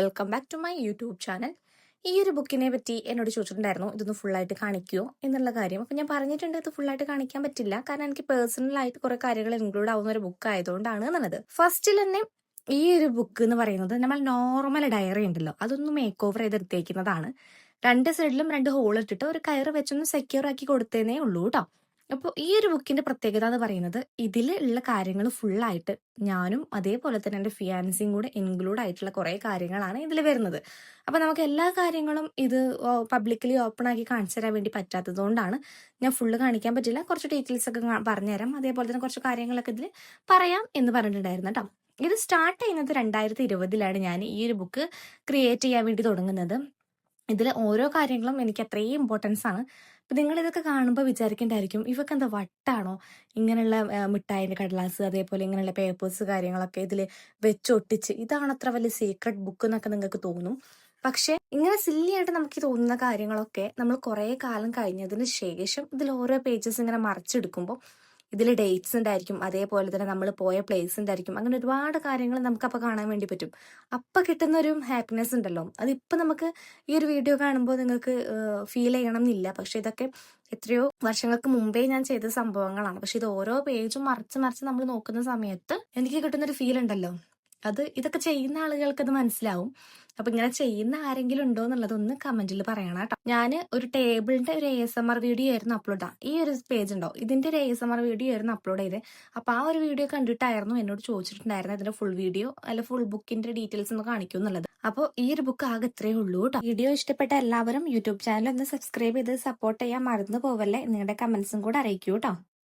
Welcome back to my YouTube channel ഈ ഒരു ബുക്കിനെ പറ്റി എന്നോട് ചോദിച്ചിട്ടുണ്ടായിരുന്നു ഇതൊന്ന് ഫുള്ളായിട്ട് കാണിക്കുമോ എന്നുള്ള കാര്യം. അപ്പം ഞാൻ പറഞ്ഞിട്ടുണ്ട് ഇത് ഫുള്ളായിട്ട് കാണിക്കാൻ പറ്റില്ല. കാരണം എനിക്ക് പേഴ്സണലായിട്ട് കുറേ കാര്യങ്ങൾ ഇൻക്ലൂഡ് ആവുന്ന ഒരു ബുക്ക് ആയതുകൊണ്ടാണ് എന്നുള്ളത്. ഫസ്റ്റിൽ തന്നെ ഈ ഒരു ബുക്ക് എന്ന് പറയുന്നത് നമ്മൾ നോർമൽ ഡയറി ഉണ്ടല്ലോ അതൊന്ന് മേക്ക് ഓവർ ചെയ്തെടുത്തേക്കുന്നതാണ് രണ്ട് സൈഡിലും രണ്ട് ഹോൾ ഇട്ടിട്ട് ഒരു കയറ് വെച്ചൊന്ന് സെക്യൂർ ആക്കി കൊടുത്തേനേ ഉള്ളൂ കേട്ടോ അപ്പോൾ ഈ ഒരു ബുക്കിന്റെ പ്രത്യേകത എന്ന് പറയുന്നത് ഇതിൽ ഉള്ള കാര്യങ്ങൾ ഫുള്ളായിട്ട് ഞാനും അതേപോലെ തന്നെ എന്റെ ഫിയാൻസിയും കൂടെ ഇൻക്ലൂഡ് ആയിട്ടുള്ള കുറേ കാര്യങ്ങളാണ് ഇതിൽ വരുന്നത്. അപ്പോൾ നമുക്ക് എല്ലാ കാര്യങ്ങളും ഇത് പബ്ലിക്കലി ഓപ്പൺ ആക്കി കാണിച്ചു തരാൻ വേണ്ടി പറ്റാത്തതുകൊണ്ടാണ് ഞാൻ ഫുള്ള് കാണിക്കാൻ പറ്റില്ല. കുറച്ച് ഡീറ്റെയിൽസ് ഒക്കെ പറഞ്ഞുതരാം അതേപോലെ തന്നെ കുറച്ച് കാര്യങ്ങളൊക്കെ ഇതിൽ പറയാം എന്ന് പറഞ്ഞിട്ടുണ്ടായിരുന്നു കേട്ടോ. ഇത് സ്റ്റാർട്ട് ചെയ്യുന്നത് രണ്ടായിരത്തി ഇരുപതിലാണ് ഞാൻ ഈ ഒരു ബുക്ക് ക്രിയേറ്റ് ചെയ്യാൻ വേണ്ടി തുടങ്ങുന്നത്. ഇതിൽ ഓരോ കാര്യങ്ങളും എനിക്ക് അത്രയും ഇമ്പോർട്ടൻസ് ആണ്. അപ്പം നിങ്ങൾ ഇതൊക്കെ കാണുമ്പോൾ വിചാരിക്കേണ്ടായിരിക്കും ഇവക്ക് എന്താ വട്ടാണോ ഇങ്ങനെയുള്ള മിഠായിന്റെ കടലാസ് അതേപോലെ ഇങ്ങനെയുള്ള പേപ്പേഴ്സ് കാര്യങ്ങളൊക്കെ ഇതിൽ വെച്ചൊട്ടിച്ച് ഇതാണ് അത്ര വലിയ സീക്രട്ട് ബുക്ക് എന്നൊക്കെ നിങ്ങൾക്ക് തോന്നും. പക്ഷേ ഇങ്ങനെ സില്ലിയായിട്ട് നമുക്ക് തോന്നുന്ന കാര്യങ്ങളൊക്കെ നമ്മൾ കുറേ കാലം കഴിഞ്ഞതിന് ശേഷം ഇതിൽ ഓരോ പേജസ് ഇങ്ങനെ മറിച്ചെടുക്കുമ്പോൾ ഇതിൽ ഡേറ്റ്സ് ഉണ്ടായിരിക്കും. അതേപോലെ തന്നെ നമ്മൾ പോയ പ്ലേസ് ഉണ്ടായിരിക്കും. അങ്ങനെ ഒരുപാട് കാര്യങ്ങൾ നമുക്ക് അപ്പോൾ കാണാൻ വേണ്ടി പറ്റും. അപ്പം കിട്ടുന്ന ഒരു ഹാപ്പിനെസ് ഉണ്ടല്ലോ. അതിപ്പോൾ നമുക്ക് ഈ ഒരു വീഡിയോ കാണുമ്പോൾ നിങ്ങൾക്ക് ഫീൽ ചെയ്യണം എന്നില്ല പക്ഷെ ഇതൊക്കെ എത്രയോ വർഷങ്ങൾക്ക് മുമ്പേ ഞാൻ ചെയ്ത സംഭവങ്ങളാണ്. പക്ഷെ ഇത് ഓരോ പേജും മറിച്ച് മറിച്ച് നമ്മൾ നോക്കുന്ന സമയത്ത് എനിക്ക് കിട്ടുന്ന ഒരു ഫീൽ ഉണ്ടല്ലോ. അത് ഇതൊക്കെ ചെയ്യുന്ന ആളുകൾക്ക് അത് മനസ്സിലാവും. അപ്പൊ ഇങ്ങനെ ചെയ്യുന്ന ആരെങ്കിലും ഉണ്ടോ എന്നുള്ളത് ഒന്ന് കമന്റിൽ പറയണം കേട്ടോ. ഞാൻ ഒരു ടേബിളിന്റെ ഒരു A S M R video ആയിരുന്നു അപ്ലോഡ് ഈ ഒരു പേജ് ഉണ്ടോ? ഇതിന്റെ ഒരു A S M R video ആയിരുന്നു അപ്ലോഡ് ചെയ്തത് അപ്പൊ ആ ഒരു വീഡിയോ കണ്ടിട്ടായിരുന്നു എന്നോട് ചോദിച്ചിട്ടുണ്ടായിരുന്നു അതിന്റെ ഫുൾ വീഡിയോ അല്ല ഫുൾ ബുക്കിന്റെ ഡീറ്റെയിൽസ് ഒന്ന് കാണിക്കും എന്നുള്ളത്. അപ്പോൾ ഈ ഒരു ബുക്ക് ആകെ ഇത്രയേ ഉള്ളൂ കേട്ടോ. വീഡിയോ ഇഷ്ടപ്പെട്ട എല്ലാവരും യൂട്യൂബ് ചാനൽ ഒന്ന് സബ്സ്ക്രൈബ് ചെയ്ത് സപ്പോർട്ട് ചെയ്യാൻ മറന്നു പോവല്ലേ. നിങ്ങളുടെ കമന്റ്സും കൂടെ അറിയിക്കൂ കേട്ടോ.